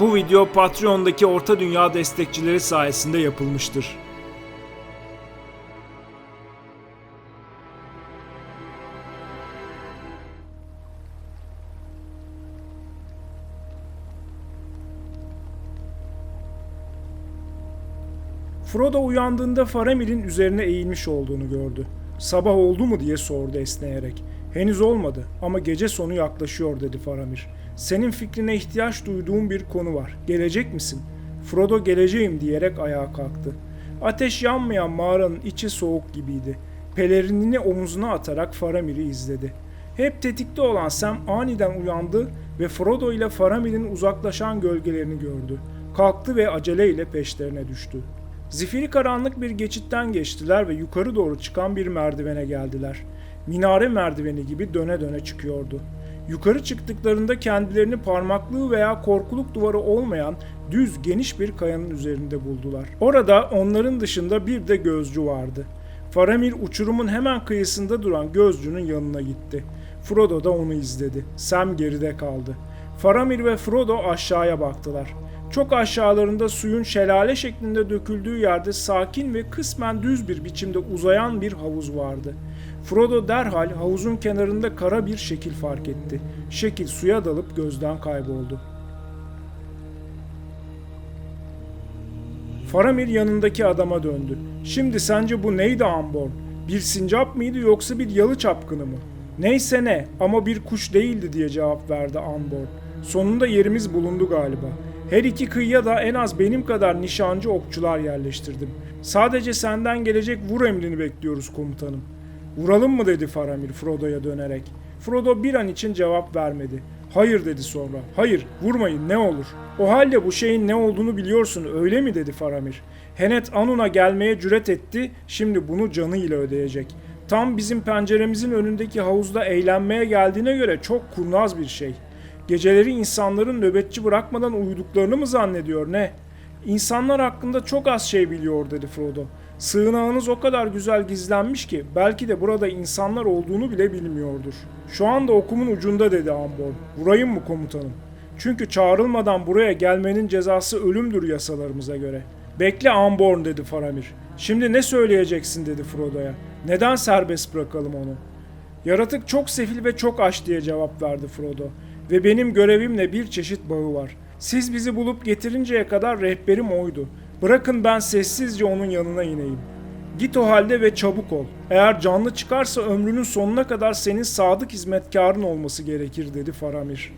Bu video Patreon'daki Orta Dünya destekçileri sayesinde yapılmıştır. Frodo uyandığında Faramir'in üzerine eğilmiş olduğunu gördü. Sabah oldu mu diye sordu esneyerek. Henüz olmadı ama gece sonu yaklaşıyor dedi Faramir. Senin fikrine ihtiyaç duyduğum bir konu var. Gelecek misin? Frodo geleceğim diyerek ayağa kalktı. Ateş yanmayan mağaranın içi soğuk gibiydi. Pelerinini omuzuna atarak Faramir'i izledi. Hep tetikte olan Sam aniden uyandı ve Frodo ile Faramir'in uzaklaşan gölgelerini gördü. Kalktı ve aceleyle peşlerine düştü. Zifiri karanlık bir geçitten geçtiler ve yukarı doğru çıkan bir merdivene geldiler. Minare merdiveni gibi döne döne çıkıyordu. Yukarı çıktıklarında kendilerini parmaklığı veya korkuluk duvarı olmayan düz geniş bir kayanın üzerinde buldular. Orada onların dışında bir de gözcü vardı. Faramir uçurumun hemen kıyısında duran gözcünün yanına gitti. Frodo da onu izledi. Sam geride kaldı. Faramir ve Frodo aşağıya baktılar. Çok aşağılarında suyun şelale şeklinde döküldüğü yerde sakin ve kısmen düz bir biçimde uzayan bir havuz vardı. Frodo derhal havuzun kenarında kara bir şekil fark etti. Şekil suya dalıp gözden kayboldu. Faramir yanındaki adama döndü. Şimdi sence bu neydi Amborn? Bir sincap mıydı yoksa bir yalı çapkını mı? Neyse ne ama bir kuş değildi diye cevap verdi Amborn. Sonunda yerimiz bulundu galiba. Her iki kıyıya da en az benim kadar nişancı okçular yerleştirdim. Sadece senden gelecek vur emrini bekliyoruz komutanım. Vuralım mı dedi Faramir Frodo'ya dönerek. Frodo bir an için cevap vermedi. Hayır dedi sonra. Hayır vurmayın ne olur. O halde bu şeyin ne olduğunu biliyorsun öyle mi dedi Faramir. Henet Anun'a gelmeye cüret etti şimdi bunu canıyla ödeyecek. Tam bizim penceremizin önündeki havuzda eğlenmeye geldiğine göre çok kurnaz bir şey. Geceleri insanların nöbetçi bırakmadan uyuduklarını mı zannediyor ne? İnsanlar hakkında çok az şey biliyor dedi Frodo. Sığınağınız o kadar güzel gizlenmiş ki belki de burada insanlar olduğunu bile bilmiyordur. Şu anda okumun ucunda dedi Amborn. Vurayım mı komutanım? Çünkü çağrılmadan buraya gelmenin cezası ölümdür yasalarımıza göre. Bekle Amborn dedi Faramir. Şimdi ne söyleyeceksin dedi Frodo'ya. Neden serbest bırakalım onu? Yaratık çok sefil ve çok aç diye cevap verdi Frodo. Ve benim görevimle bir çeşit bağı var. Siz bizi bulup getirinceye kadar rehberim oydu. Bırakın ben sessizce onun yanına ineyim. Git o halde ve çabuk ol. Eğer canlı çıkarsa ömrünün sonuna kadar senin sadık hizmetkarın olması gerekir dedi Faramir.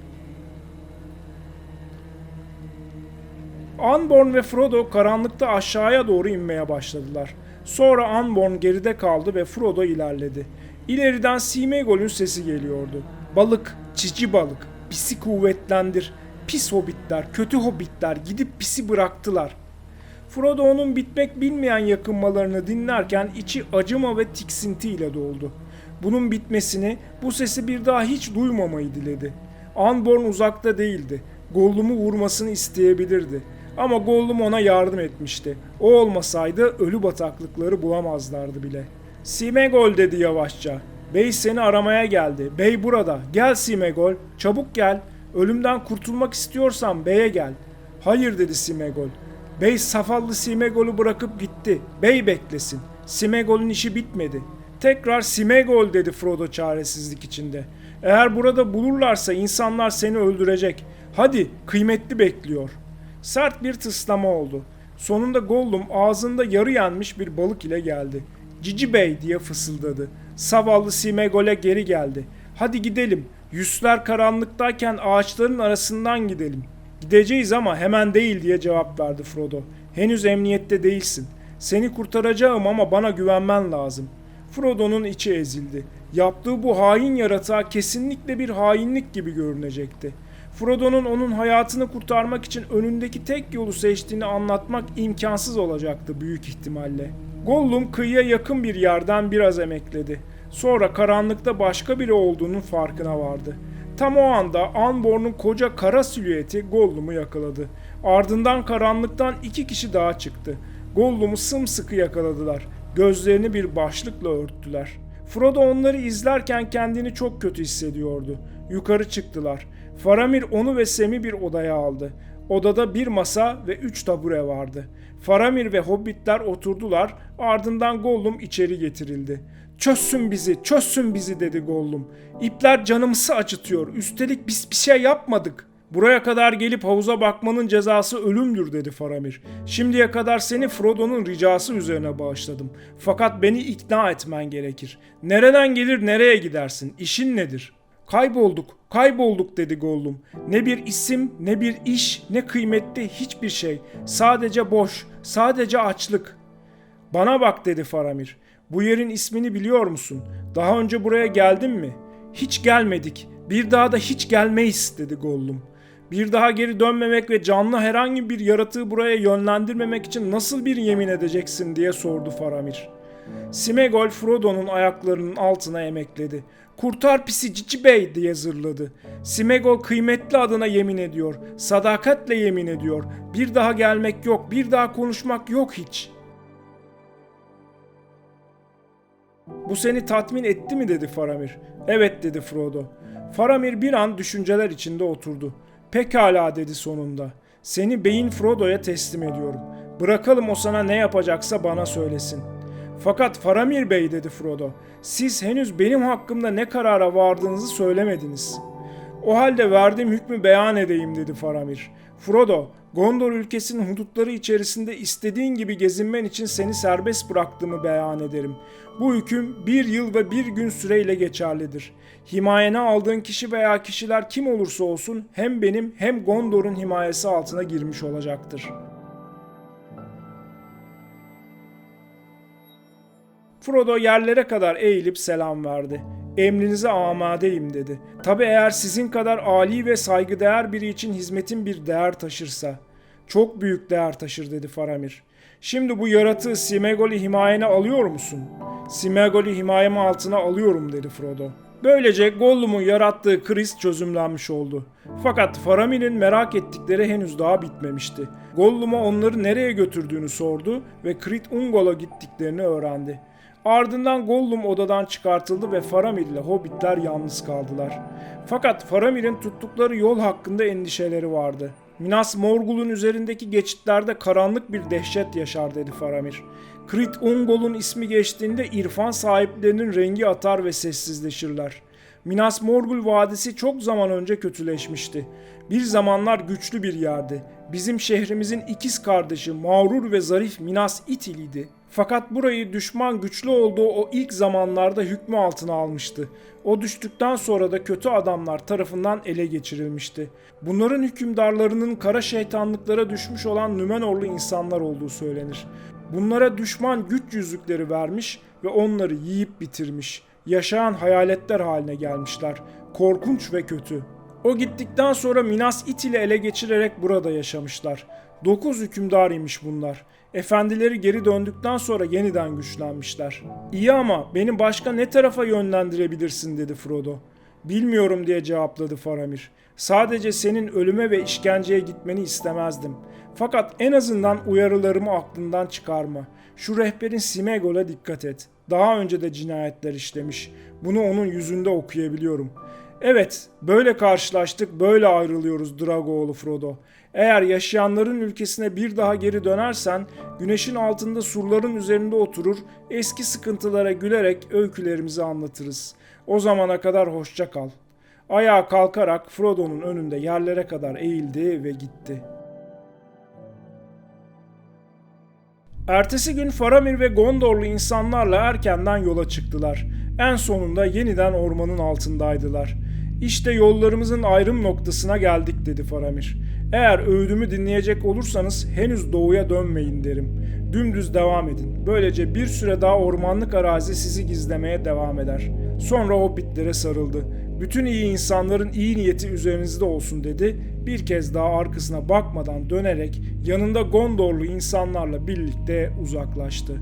Anborn ve Frodo karanlıkta aşağıya doğru inmeye başladılar. Sonra Anborn geride kaldı ve Frodo ilerledi. İleriden Smeagol'ün sesi geliyordu. Balık, cici balık, pisi kuvvetlendir. Pis hobbitler, kötü hobbitler gidip pisi bıraktılar. Frodo onun bitmek bilmeyen yakınmalarını dinlerken içi acıma ve tiksintiyle doldu. Bunun bitmesini, bu sesi bir daha hiç duymamayı diledi. Anborn uzakta değildi. Gollum'u vurmasını isteyebilirdi. Ama Gollum ona yardım etmişti. O olmasaydı ölü bataklıkları bulamazlardı bile. Simegol dedi yavaşça. Bey seni aramaya geldi. Bey burada. Gel Simegol. Çabuk gel. Ölümden kurtulmak istiyorsan beye gel. Hayır dedi Simegol. Bey safallı Simegol'u bırakıp gitti. Bey beklesin. Simegol'un işi bitmedi. Tekrar Simegol dedi Frodo çaresizlik içinde. Eğer burada bulurlarsa insanlar seni öldürecek. Hadi kıymetli bekliyor. Sert bir tıslama oldu. Sonunda Gollum ağzında yarı yenmiş bir balık ile geldi. Cici Bey diye fısıldadı. Zavallı Simegol'e geri geldi. Hadi gidelim. Yüzler karanlıktayken ağaçların arasından gidelim. Gideceğiz ama hemen değil diye cevap verdi Frodo. Henüz emniyette değilsin. Seni kurtaracağım ama bana güvenmen lazım. Frodo'nun içi ezildi. Yaptığı bu hain yaratığa kesinlikle bir hainlik gibi görünecekti. Frodo'nun onun hayatını kurtarmak için önündeki tek yolu seçtiğini anlatmak imkansız olacaktı büyük ihtimalle. Gollum kıyıya yakın bir yerden biraz emekledi. Sonra karanlıkta başka biri olduğunun farkına vardı. Tam o anda Anborn'un koca kara silüeti Gollum'u yakaladı. Ardından karanlıktan iki kişi daha çıktı. Gollum'u sımsıkı yakaladılar. Gözlerini bir başlıkla örttüler. Frodo onları izlerken kendini çok kötü hissediyordu. Yukarı çıktılar. Faramir onu ve Sem'i bir odaya aldı. Odada bir masa ve üç tabure vardı. Faramir ve hobbitler oturdular, ardından Gollum içeri getirildi. Çözsün bizi, çözsün bizi dedi Gollum. İpler canımızı acıtıyor, üstelik biz bir şey yapmadık. Buraya kadar gelip havuza bakmanın cezası ölümdür dedi Faramir. Şimdiye kadar seni Frodo'nun ricası üzerine bağışladım. Fakat beni ikna etmen gerekir. Nereden gelir nereye gidersin? İşin nedir? Kaybolduk, kaybolduk dedi Gollum. Ne bir isim, ne bir iş, ne kıymetli hiçbir şey. Sadece boş, sadece açlık. Bana bak dedi Faramir. Bu yerin ismini biliyor musun? Daha önce buraya geldin mi? Hiç gelmedik. Bir daha da hiç gelmeyiz dedi Gollum. Bir daha geri dönmemek ve canlı herhangi bir yaratığı buraya yönlendirmemek için nasıl bir yemin edeceksin diye sordu Faramir. Simegol Frodo'nun ayaklarının altına emekledi. Kurtar pisi Cici Bey diye zırladı. Simegol kıymetli adına yemin ediyor. Sadakatle yemin ediyor. Bir daha gelmek yok, bir daha konuşmak yok hiç. Bu seni tatmin etti mi dedi Faramir. Evet dedi Frodo. Faramir bir an düşünceler içinde oturdu. Pekala dedi sonunda. Seni beyin Frodo'ya teslim ediyorum. Bırakalım o sana ne yapacaksa bana söylesin. Fakat Faramir Bey dedi Frodo. Siz henüz benim hakkımda ne karara vardığınızı söylemediniz. O halde verdiğim hükmü beyan edeyim dedi Faramir. Frodo, Gondor ülkesinin hudutları içerisinde istediğin gibi gezinmen için seni serbest bıraktığımı beyan ederim. Bu hüküm bir yıl ve bir gün süreyle geçerlidir. Himayene aldığın kişi veya kişiler kim olursa olsun hem benim hem Gondor'un himayesi altına girmiş olacaktır. Frodo yerlere kadar eğilip selam verdi. Emrinize amadeyim dedi. Tabi eğer sizin kadar ali ve saygıdeğer biri için hizmetin bir değer taşırsa. Çok büyük değer taşır dedi Faramir. Şimdi bu yaratığı Simegol'i himayene alıyor musun? Simegol'i himayem altına alıyorum dedi Frodo. Böylece Gollum'un yarattığı kriz çözümlenmiş oldu. Fakat Faramir'in merak ettikleri henüz daha bitmemişti. Gollum'a onları nereye götürdüğünü sordu ve Crit Ungol'a gittiklerini öğrendi. Ardından Gollum odadan çıkartıldı ve Faramir ile Hobbitler yalnız kaldılar. Fakat Faramir'in tuttukları yol hakkında endişeleri vardı. Minas Morgul'un üzerindeki geçitlerde karanlık bir dehşet yaşar dedi Faramir. Crit Ungol'un ismi geçtiğinde irfan sahiplerinin rengi atar ve sessizleşirler. Minas Morgul Vadisi çok zaman önce kötüleşmişti. Bir zamanlar güçlü bir yerdi. Bizim şehrimizin ikiz kardeşi mağrur ve zarif Minas İtil idi. Fakat burayı düşman güçlü olduğu o ilk zamanlarda hükmü altına almıştı. O düştükten sonra da kötü adamlar tarafından ele geçirilmişti. Bunların hükümdarlarının kara şeytanlıklara düşmüş olan Nümenorlu insanlar olduğu söylenir. Bunlara düşman güç yüzükleri vermiş ve onları yiyip bitirmiş. Yaşayan hayaletler haline gelmişler. Korkunç ve kötü. O gittikten sonra Minas İtil'i ele geçirerek burada yaşamışlar. Dokuz hükümdar bunlar. Efendileri geri döndükten sonra yeniden güçlenmişler. İyi ama beni başka ne tarafa yönlendirebilirsin dedi Frodo. Bilmiyorum diye cevapladı Faramir. Sadece senin ölüme ve işkenceye gitmeni istemezdim. Fakat en azından uyarılarımı aklından çıkarma. Şu rehberin Simegol'a dikkat et. Daha önce de cinayetler işlemiş. Bunu onun yüzünde okuyabiliyorum. Evet, böyle karşılaştık, böyle ayrılıyoruz Dragoğlu Frodo. Eğer yaşayanların ülkesine bir daha geri dönersen, güneşin altında surların üzerinde oturur, eski sıkıntılara gülerek öykülerimizi anlatırız. O zamana kadar hoşça kal. Ayağa kalkarak Frodo'nun önünde yerlere kadar eğildi ve gitti. Ertesi gün Faramir ve Gondorlu insanlarla erkenden yola çıktılar. En sonunda yeniden ormanın altındaydılar. İşte yollarımızın ayrım noktasına geldik dedi Faramir. Eğer öğüdümü dinleyecek olursanız henüz doğuya dönmeyin derim. Dümdüz devam edin. Böylece bir süre daha ormanlık arazi sizi gizlemeye devam eder. Sonra hobbitlere sarıldı. Bütün iyi insanların iyi niyeti üzerinizde olsun dedi. Bir kez daha arkasına bakmadan dönerek yanında Gondorlu insanlarla birlikte uzaklaştı.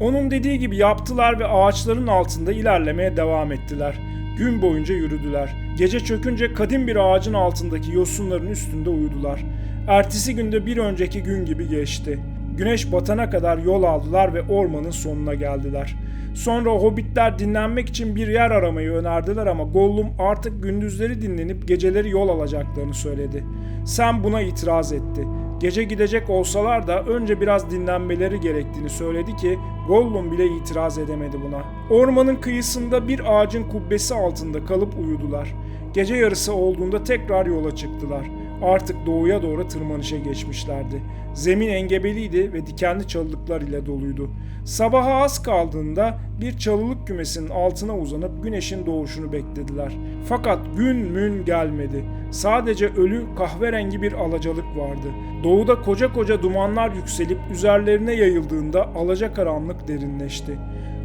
Onun dediği gibi yaptılar ve ağaçların altında ilerlemeye devam ettiler. Gün boyunca yürüdüler. Gece çökünce kadim bir ağacın altındaki yosunların üstünde uyudular. Ertesi günde bir önceki gün gibi geçti. Güneş batana kadar yol aldılar ve ormanın sonuna geldiler. Sonra hobbitler dinlenmek için bir yer aramayı önerdiler ama Gollum artık gündüzleri dinlenip geceleri yol alacaklarını söyledi. Sam buna itiraz etti. Gece gidecek olsalar da önce biraz dinlenmeleri gerektiğini söyledi ki Gollum bile itiraz edemedi buna. Ormanın kıyısında bir ağacın kubbesi altında kalıp uyudular. Gece yarısı olduğunda tekrar yola çıktılar. Artık doğuya doğru tırmanışa geçmişlerdi. Zemin engebeliydi ve dikenli çalılıklar ile doluydu. Sabaha az kaldığında bir çalılık kümesinin altına uzanıp güneşin doğuşunu beklediler. Fakat gün mün gelmedi. Sadece ölü kahverengi bir alacalık vardı. Doğuda koca koca dumanlar yükselip üzerlerine yayıldığında alacakaranlık derinleşti.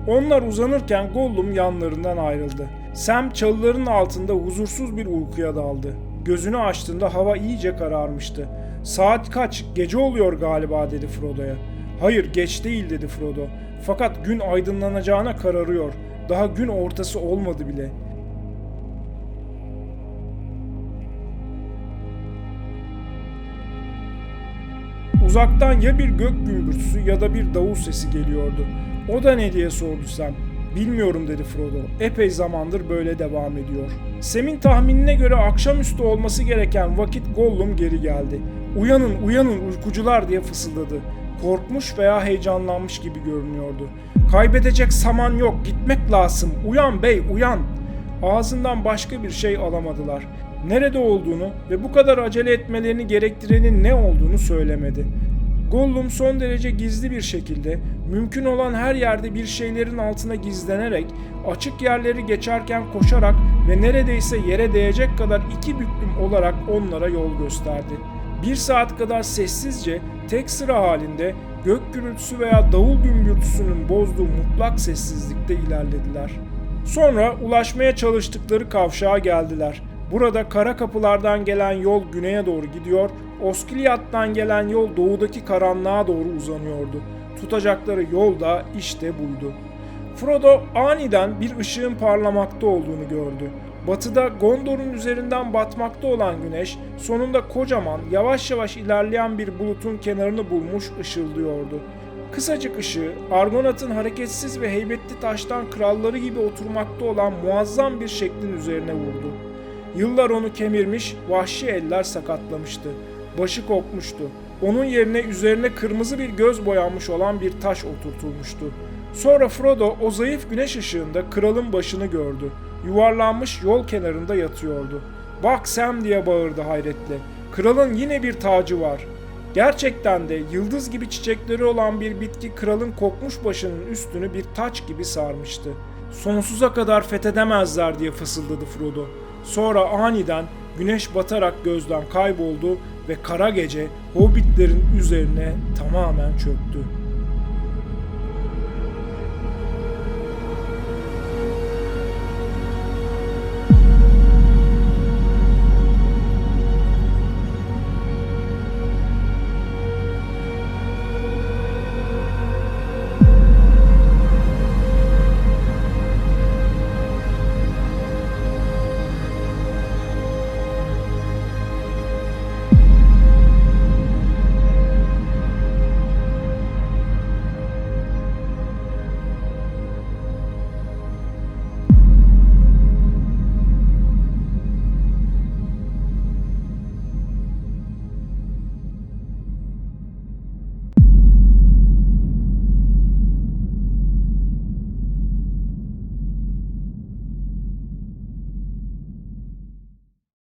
Onlar uzanırken Gollum yanlarından ayrıldı. Sam çalıların altında huzursuz bir uykuya daldı. Gözünü açtığında hava iyice kararmıştı. Saat kaç? Gece oluyor galiba dedi Frodo'ya. Hayır geç değil dedi Frodo. Fakat gün aydınlanacağına kararıyor. Daha gün ortası olmadı bile. Uzaktan ya bir gök gümbürtüsü ya da bir davul sesi geliyordu. O da ne diye sordu Sam. Bilmiyorum dedi Frodo. Epey zamandır böyle devam ediyor. Sam'in tahminine göre akşamüstü olması gereken vakit Gollum geri geldi. Uyanın uyanın uykucular diye fısıldadı. Korkmuş veya heyecanlanmış gibi görünüyordu. Kaybedecek saman yok gitmek lazım. Uyan bey uyan. Ağzından başka bir şey alamadılar. Nerede olduğunu ve bu kadar acele etmelerini gerektirenin ne olduğunu söylemedi. Gollum son derece gizli bir şekilde mümkün olan her yerde bir şeylerin altına gizlenerek açık yerleri geçerken koşarak ve neredeyse yere değecek kadar iki büklüm olarak onlara yol gösterdi. Bir saat kadar sessizce tek sıra halinde gök gürültüsü veya davul gümbürtüsünün bozduğu mutlak sessizlikte ilerlediler. Sonra ulaşmaya çalıştıkları kavşağa geldiler. Burada kara kapılardan gelen yol güneye doğru gidiyor, Oskiliad'dan gelen yol doğudaki karanlığa doğru uzanıyordu. Tutacakları yol da işte buydu. Frodo aniden bir ışığın parlamakta olduğunu gördü. Batıda Gondor'un üzerinden batmakta olan güneş sonunda kocaman, yavaş yavaş ilerleyen bir bulutun kenarını bulmuş ışıldıyordu. Kısacık ışığı Argonat'ın hareketsiz ve heybetli taştan kralları gibi oturmakta olan muazzam bir şeklin üzerine vurdu. Yıllar onu kemirmiş, vahşi eller sakatlamıştı. Başı kopmuştu. Onun yerine üzerine kırmızı bir göz boyanmış olan bir taş oturtulmuştu. Sonra Frodo o zayıf güneş ışığında kralın başını gördü. Yuvarlanmış yol kenarında yatıyordu. Bak Sam diye bağırdı hayretle. Kralın yine bir tacı var. Gerçekten de yıldız gibi çiçekleri olan bir bitki kralın kokmuş başının üstünü bir taç gibi sarmıştı. Sonsuza kadar fethedemezler diye fısıldadı Frodo. Sonra aniden güneş batarak gözden kayboldu ve kara gece hobbitlerin üzerine tamamen çöktü.